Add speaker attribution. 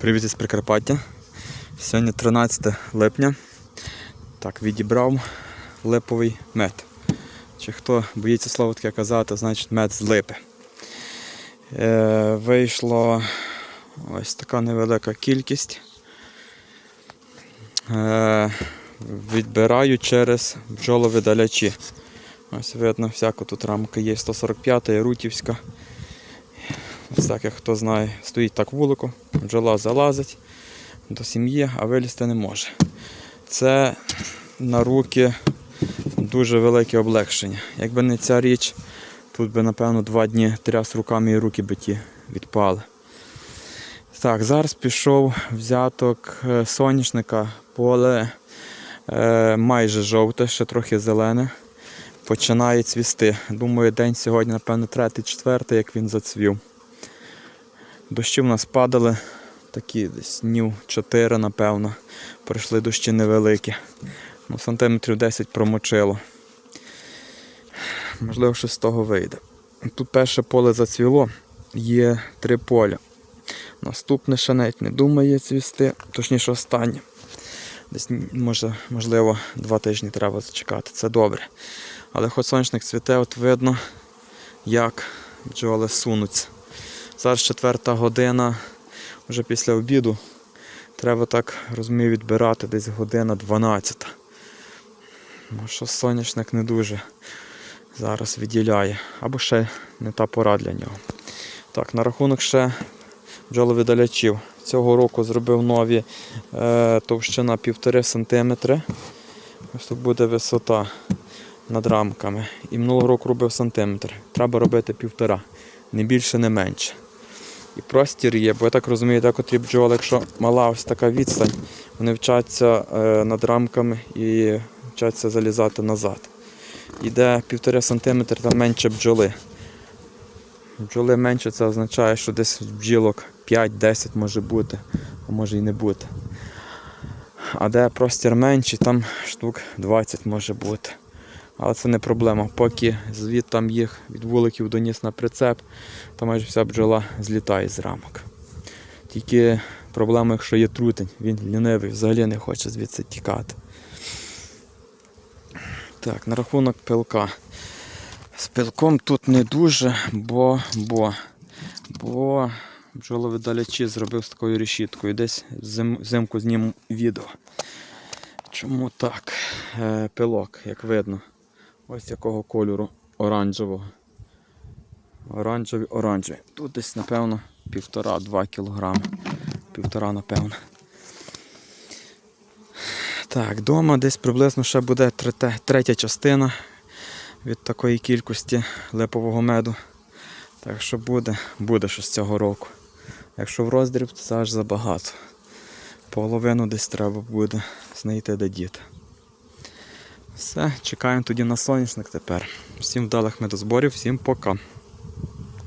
Speaker 1: Привіт із Прикарпаття. Сьогодні 13 липня. Так, відібрав липовий мед. Чи хто боїться слова таке казати, значить мед з липи. Е, вийшло ось така невелика кількість. Е, відбираю через бджоловидалячі. Ось видно, всяка тут рамка є 145 рутівська. Як хто знає, стоїть так вулико, бджола залазить до сім'ї, а вилізти не може. Це на руки дуже велике облегшення. Якби не ця річ, тут би, напевно, два дні тряс руками і руки би ті відпали. Так, зараз пішов взяток е, соняшника, поле е, майже жовте, ще трохи зелене. Починає цвісти. Думаю, день сьогодні, напевно, третій, четвертий, як він зацвів. Дощі в нас падали, такі десь днів 4, напевно. Прийшли дощі невеликі. Ну, сантиметрів 10 промочило. Можливо, щось з того вийде. Тут перше поле зацвіло, є три поля. Наступне ще навіть не думає цвісти, точніше останнє. Десь, може, можливо, два тижні треба зачекати. Це добре. Але хоч сонячник цвіте, от видно, як бджоли сунуться. Зараз четверта година, вже після обіду. Треба так, розумію, відбирати десь година 12. Ну, що соняшник не дуже зараз відділяє. Або ще не та пора для нього. Так, на рахунок ще бджоловидалячів. Цього року зробив нові е, товщина 1,5 см. Ось тут буде висота над рамками. І минулого року робив сантиметр. Треба робити півтора. Не більше, не менше. І простір є, бо я так розумію, декотрі бджоли, якщо мала ось така відстань, вони вчаться е, над рамками і вчаться залізати назад. Іде півтора сантиметр, там менше бджоли. Бджоли менше, це означає, що десь бджілок 5-10 може бути, а може і не бути. А де простір менший, там штук 20 може бути. Але це не проблема. Поки звід там їх від вуликів доніс на прицеп, то майже вся бджола злітає з рамок. Тільки проблема, якщо є трутень, він лінивий, взагалі не хоче звідси тікати. Так, на рахунок пилка. З пилком тут не дуже, бо, бо, бо бджоловидалячі зробив з такою решіткою. Десь зим, взимку зніму відео. Чому так? Е, пилок, як видно. Ось якого кольору оранжевого. Оранжевий, оранжевий. Тут десь, напевно, півтора-два кілограми. Півтора, напевно. Так, вдома десь приблизно ще буде трете- третя частина від такої кількості липового меду. Так що буде, буде щось цього року. Якщо в роздріб, то це аж забагато. Половину десь треба буде знайти де діти. Все, чекаємо тоді на соняшник тепер. Всім вдалих медозборів, всім пока.